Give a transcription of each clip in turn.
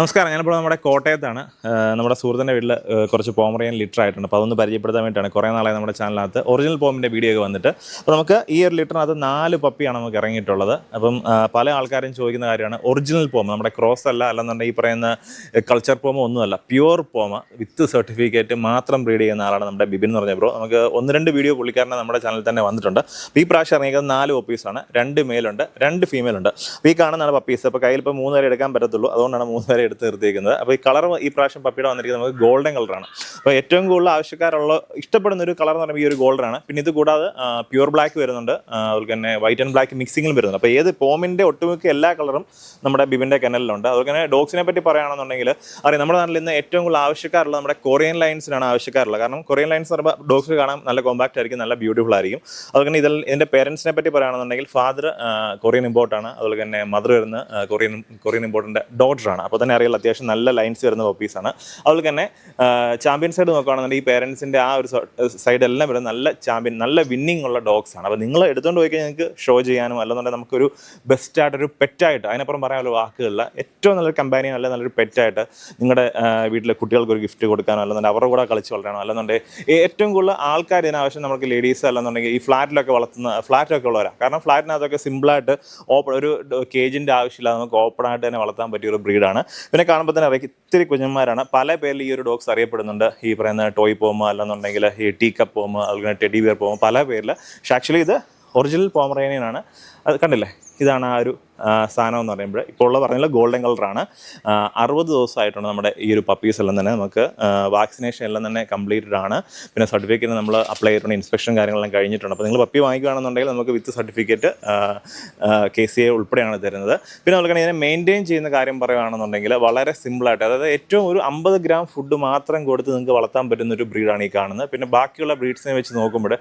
നമസ്കാരം. ഞാനിപ്പോൾ നമ്മുടെ കോട്ടയത്താണ്. നമ്മുടെ സുഹൃത്തിന്റെ വീട്ടിൽ കുറച്ച് പോമറിയൻ ലിറ്റർ ആയിട്ടുണ്ട്. അപ്പോൾ അതൊന്ന് പരിചയപ്പെടുത്താൻ വേണ്ടിയിട്ടാണ് കുറേ നാളായി നമ്മുടെ ചാനലിനകത്ത് ഒറിജിനൽ പോമിന്റെ വീഡിയോ ഒക്കെ വന്നിട്ട്. അപ്പോൾ നമുക്ക് ഈ ഒരു ലിറ്ററിനകത്ത് നാല് പപ്പിയാണ് നമുക്ക് ഇറങ്ങിയിട്ടുള്ളത്. അപ്പം പല ആൾക്കാരും ചോദിക്കുന്ന കാര്യമാണ് ഒറിജിനൽ പോമ നമ്മുടെ ക്രോസ് അല്ല അല്ലെന്നുണ്ടെങ്കിൽ ഈ പറയുന്ന കൾച്ചർ പോമ ഒന്നുമല്ല പ്യുവർ പോമ വിത്ത് സർട്ടിഫിക്കറ്റ് മാത്രം ബ്രീഡ് ചെയ്യുന്ന ആളാണ് നമ്മുടെ ബിബിൻ എന്ന് പറഞ്ഞ ബ്രോ നമുക്ക് ഒന്ന് രണ്ട് വീഡിയോ പുള്ളിക്കാരനെ നമ്മുടെ ചാനലിൽ തന്നെ വന്നിട്ടുണ്ട്. അപ്പോൾ ഈ പ്രാവശ്യം ഇറങ്ങിയത് നാല് പപ്പീസാണ് രണ്ട് മെയിലുണ്ട് രണ്ട് ഫീമെയിലുണ്ട് അപ്പോൾ ഈ കാണുന്നതാണ് പപ്പീസ് അപ്പോൾ കയ്യിൽ ഇപ്പോൾ മൂന്ന് വരെ എടുക്കാൻ പറ്റത്തുള്ളൂ. അതുകൊണ്ടാണ് മൂന്ന് വരെ എടുത്ത് നിർത്തിയിരിക്കുന്നത് അപ്പോൾ ഈ കളർ ഈ പ്രാവശ്യം പപ്പിയുടെ വന്നിരിക്കുന്നത് നമുക്ക് ഗോൾഡൻ കളറാണ്. അപ്പോൾ ഏറ്റവും കൂടുതൽ ആവശ്യക്കാരുള്ള ഇഷ്ടപ്പെടുന്ന ഒരു കളർ എന്ന് പറയുമ്പോൾ ഈ ഒരു ഗോൾഡനാണ് പിന്നെ ഇത് കൂടാതെ പ്യൂർ ബ്ലാക്ക് വരുന്നുണ്ട്. അതുപോലെ തന്നെ വൈറ്റ് ആൻഡ് ബ്ലാക്ക് മിക്സിംഗിലും വരുന്നുണ്ട്. അപ്പോൾ ഏത് പോമിന്റെ ഒട്ടുമിക്ക എല്ലാ കളറും നമ്മുടെ ബിബിന്റെ കനലിലുണ്ട് അതുപോലെ തന്നെ ഡോഗ്സിനെ പറ്റി പറയുകയാണെന്നുണ്ടെങ്കിൽ അറിയാം നമ്മുടെ നാട്ടിൽ ഇന്ന് ഏറ്റവും കൂടുതൽ ആവശ്യക്കാരുള്ള നമ്മുടെ കൊറിയൻ ലൈൻസിനാണ് ആവശ്യക്കാരുള്ളത്. കാരണം കൊറിയൻ ലൈൻസ് പറയുമ്പോൾ ഡോഗ്സ് കാണാൻ നല്ല കോമ്പാക്റ്റ് ആയിരിക്കും നല്ല ബ്യൂട്ടിഫുൾ ആയിരിക്കും. അതുപോലെ തന്നെ ഇതിൽ ഇതിന്റെ പേരൻസിനെ പറ്റി പറയുകയാണെന്നുണ്ടെങ്കിൽ ഫാദർ കൊറിയൻ ഇമ്പോർട്ടാണ് അതുപോലെ തന്നെ മദർ വരുന്ന കൊറിയൻ കൊറിയൻ ഇമ്പോർട്ടിന്റെ ഡോട്ടറാണ് അപ്പോൾ തന്നെ അറിയാലോ അത്യാവശ്യം നല്ല ലൈൻസ് വരുന്ന പപ്പീസാണ് അതുപോലെ തന്നെ ചാമ്പ്യൻ സൈഡ് നോക്കുകയാണെന്നുണ്ടെങ്കിൽ ഈ പേരൻസിന്റെ ആ ഒരു സൈഡ് എല്ലാം വരുന്ന നല്ല ചാമ്പ്യൻ നല്ല വിന്നിങ് ഉള്ള ഡോഗ്സ് ആണ്. അപ്പോൾ നിങ്ങൾ എടുത്തുകൊണ്ട് പോയി കഴിഞ്ഞാൽ നിങ്ങൾക്ക് ഷോ ചെയ്യാനും അല്ലെന്നുണ്ടെങ്കിൽ നമുക്കൊരു ബെസ്റ്റായിട്ടൊരു പെറ്റായിട്ട് അതിനപ്പുറം പറയാനുള്ള വാക്കുകളില്ല ഏറ്റവും നല്ലൊരു കമ്പാനിയൻ അല്ല നല്ലൊരു പെറ്റായിട്ട് നിങ്ങളുടെ വീട്ടിലെ കുട്ടികൾക്ക് ഒരു ഗിഫ്റ്റ് കൊടുക്കാനോ അല്ലെന്നുണ്ടെങ്കിൽ അവരുടെ കൂടെ കളിച്ച് വളരണോ അല്ലെന്നുണ്ടെങ്കിൽ ഏറ്റവും കൂടുതൽ ആൾക്കാർ ഇതിനാവശ്യം നമുക്ക് ലേഡീസ് അല്ലെന്നുണ്ടെങ്കിൽ ഈ ഫ്ലാറ്റിലൊക്കെ വളർത്തുന്ന ഫ്ലാറ്റിലൊക്കെ ഉള്ളവരാ. കാരണം ഫ്ലാറ്റിനകത്തൊക്കെ സിമ്പിളായിട്ട് ഓപ്പൺ ഒരു കേജിന്റെ ആവശ്യമില്ല നമുക്ക് ഓപ്പൺ ആയിട്ട് തന്നെ വളർത്താൻ പറ്റിയ ഒരു ബ്രീഡാണ് പിന്നെ കാണുമ്പോൾ തന്നെ അറിയാം ഇത്തിരി കുഞ്ഞന്മാരാണ്. പല പേരിൽ ഈ ഒരു ഡോഗ്സ് അറിയപ്പെടുന്നുണ്ട്. ഈ പറയുന്ന ടോയ് പോമ അല്ലെന്നുണ്ടെങ്കിൽ ഈ ടീ കപ്പ് പോമ അതുപോലെ ടെഡി ബിയർ പോമ പല പേരിൽ. പക്ഷെ ആക്ച്വലി ഇത് ഒറിജിനൽ പോമറേനിയനാണ് അത് കണ്ടില്ലേ? ഇതാണ് ആ ഒരു സാധനം എന്ന് പറയുമ്പോൾ ഇപ്പോൾ ഉള്ള പറഞ്ഞാൽ ഗോൾഡൻ കളറാണ്. അറുപത് ദിവസമായിട്ടുണ്ട് നമ്മുടെ ഈ ഒരു പപ്പീസ് എല്ലാം തന്നെ നമുക്ക്. വാക്സിനേഷൻ എല്ലാം തന്നെ കംപ്ലീറ്റഡ് ആണ്. പിന്നെ സർട്ടിഫിക്കറ്റ് നമ്മൾ അപ്ലൈ ചെയ്തിട്ടുണ്ട് ഇൻസ്പെക്ഷൻ കാര്യങ്ങളെല്ലാം കഴിഞ്ഞിട്ടുണ്ട്. അപ്പോൾ നിങ്ങൾ പപ്പി വാങ്ങിക്കുകയാണെന്നുണ്ടെങ്കിൽ നമുക്ക് with certificate K C A ഉൾപ്പെടെയാണ് തരുന്നത്. പിന്നെ അതുപോലെ ഇതിനെ മെയിന്റെയിൻ ചെയ്യുന്ന കാര്യം പറയുകയാണെന്നുണ്ടെങ്കിൽ വളരെ സിമ്പിളായിട്ട് അതായത് ഏറ്റവും ഒരു അമ്പത് ഗ്രാം ഫുഡ് മാത്രം കൊടുത്ത് നിങ്ങൾക്ക് വളർത്താൻ പറ്റുന്ന ഒരു ബ്രീഡാണ് ഈ കാണുന്നത്. പിന്നെ ബാക്കിയുള്ള ബ്രീഡ്സിനെ വെച്ച് നോക്കുമ്പോൾ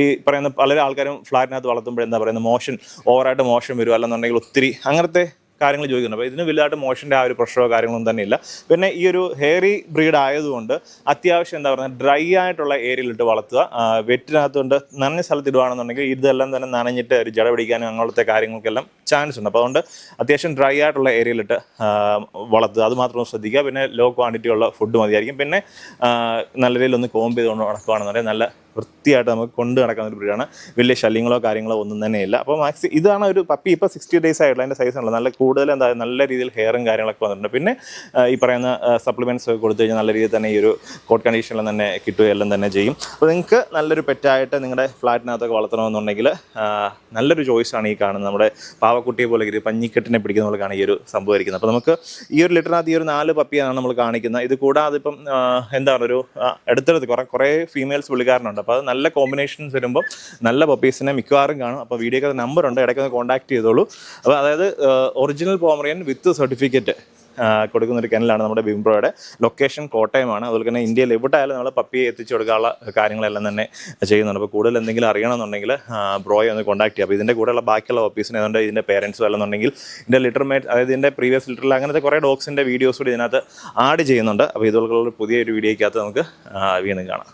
ഈ പറയുന്ന പല ആൾക്കാരും ഫ്ലാറ്റിനകത്ത് വളർത്തുമ്പോൾ എന്താ പറയുന്നത് മോഷൻ ഓവറായിട്ട് മോഷൻ വരും. അല്ലെന്നുണ്ടെങ്കിൽ ഒത്തിരി അങ്ങനത്തെ കാര്യങ്ങൾ ചോദിക്കുന്നുണ്ട്. അപ്പോൾ ഇതിന് വലുതായിട്ട് മോഷന്റെ ആ ഒരു പ്രശ്നമോ കാര്യങ്ങളൊന്നും തന്നെ ഇല്ല പിന്നെ ഈ ഒരു ഹെയറി ബ്രീഡ് ആയതുകൊണ്ട് അത്യാവശ്യം എന്താ പറയുക ഡ്രൈ ആയിട്ടുള്ള ഏരിയയിലിട്ട് വളർത്തുക. വെറ്റിനകത്തുകൊണ്ട് നനഞ്ഞ സ്ഥലത്ത് ഇടുകയാണെന്നുണ്ടെങ്കിൽ ഇതെല്ലാം തന്നെ നനഞ്ഞിട്ട് ഒരു ജട പിടിക്കാനും അങ്ങനത്തെ കാര്യങ്ങൾക്കെല്ലാം ചാൻസ് ഉണ്ട്. അപ്പോൾ അതുകൊണ്ട് അത്യാവശ്യം ഡ്രൈ ആയിട്ടുള്ള ഏരിയയിലിട്ട് വളർത്തുക. അത് മാത്രം ശ്രദ്ധിക്കുക. പിന്നെ ലോ ക്വാണ്ടിറ്റി ഉള്ള ഫുഡ് മതിയായിരിക്കും. പിന്നെ നല്ല രീതിയിൽ ഒന്ന് കോമ്പ് ചെയ്തുകൊണ്ട് നടക്കുകയാണെന്നുണ്ടെങ്കിൽ നല്ല വൃത്തിയായിട്ട് നമുക്ക് കൊണ്ട് നടക്കുന്ന ഒരു ബ്രീഡാണ്. വലിയ ശല്യങ്ങളോ കാര്യങ്ങളോ ഒന്നും തന്നെ ഇല്ല അപ്പോൾ മാക്സി ഇതാണ് ഒരു പപ്പി ഇപ്പോൾ സിക്സ്റ്റി ഡേയ്സ് ആയിട്ടുള്ള അതിന്റെ സൈസ് ഉള്ളത് നല്ല കൂടുതൽ എന്താ നല്ല രീതിയിൽ ഹെയറും കാര്യങ്ങളൊക്കെ വന്നിട്ടുണ്ട്. പിന്നെ ഈ പറയുന്ന സപ്ലിമെന്റ്സ് ഒക്കെ കൊടുത്തു കഴിഞ്ഞാൽ നല്ല രീതിയിൽ തന്നെ ഈ ഒരു കോട്ട് കണ്ടീഷനിൽ തന്നെ കിട്ടുകയെല്ലാം തന്നെ ചെയ്യും. അപ്പോൾ നിങ്ങൾക്ക് നല്ലൊരു പെറ്റായിട്ട് നിങ്ങളുടെ ഫ്ലാറ്റിനകത്തൊക്കെ വളർത്തണമെന്നുണ്ടെങ്കിൽ നല്ലൊരു ചോയ്സാണ് ഈ കാണുന്നത്. നമ്മുടെ പാവക്കുട്ടിയെ പോലെ ഇത് പഞ്ഞിക്കെട്ടിനെ പിടിക്കുന്ന പോലെയാണ് ഈ ഒരു സംഭവം ഇരിക്കുന്നത്. അപ്പോൾ നമുക്ക് ഈ ഒരു ലിറ്ററിനകത്ത് ഈ ഒരു നാല് പപ്പിയാണ് നമ്മൾ കാണിക്കുന്നത്. ഇത് കൂടാതെ ഇപ്പം എന്താണ് ഒരു എടുത്തെടുത്ത് കുറേ കുറേ ഫീമെയിൽസ് പുള്ളിക്കാരനുണ്ട്. അപ്പോൾ അത് നല്ല കോമ്പിനേഷൻസ് വരുമ്പോൾ നല്ല പപ്പീസിനെ മിക്കവാറും കാണും. അപ്പോൾ വീഡിയോക്ക് നമ്പർ ഉണ്ട്. ഇടയ്ക്കൊന്ന് കോൺടാക്ട് ചെയ്തോളൂ. അപ്പോൾ അതായത് ഒറിജിനൽ പോമറിയൻ വിത്ത് സർട്ടിഫിക്കറ്റ് കൊടുക്കുന്ന ഒരു കെനലാണ് നമ്മുടെ ബിംബ്രോയുടെ ലൊക്കേഷൻ കോട്ടയമാണ്. അതുപോലെ തന്നെ ഇന്ത്യയിൽ എവിടെ ആയാലും നമ്മൾ പപ്പിയെ എത്തിച്ചു കൊടുക്കാനുള്ള കാര്യങ്ങളെല്ലാം തന്നെ ചെയ്യുന്നുണ്ട്. അപ്പോൾ കൂടുതൽ എന്തെങ്കിലും അറിയണമെന്നുണ്ടെങ്കിൽ ബ്രോയെ ഒന്ന് കോൺടാക്ട് ചെയ്യുക അപ്പോൾ ഇതിന്റെ കൂടെയുള്ള ബാക്കിയുള്ള ഓഫീസിനെ അതുകൊണ്ട് ഇതിന്റെ പേരൻസും അല്ലെന്നുണ്ടെങ്കിൽ ഇതിന്റെ ലിറ്റർ മേറ്റ് അതായത് ഇതിന്റെ പ്രീവിയസ് ലിറ്ററിൽ അങ്ങനത്തെ കുറേ ഡോഗ്സിന്റെ വീഡിയോസ് കൂടി ഇതിനകത്ത് ആഡ് ചെയ്യുന്നുണ്ട്. അപ്പോൾ ഇതുപോലുള്ള പുതിയൊരു വീഡിയോയ്ക്കകത്ത് നമുക്ക് വീണ്ടും കാണാം.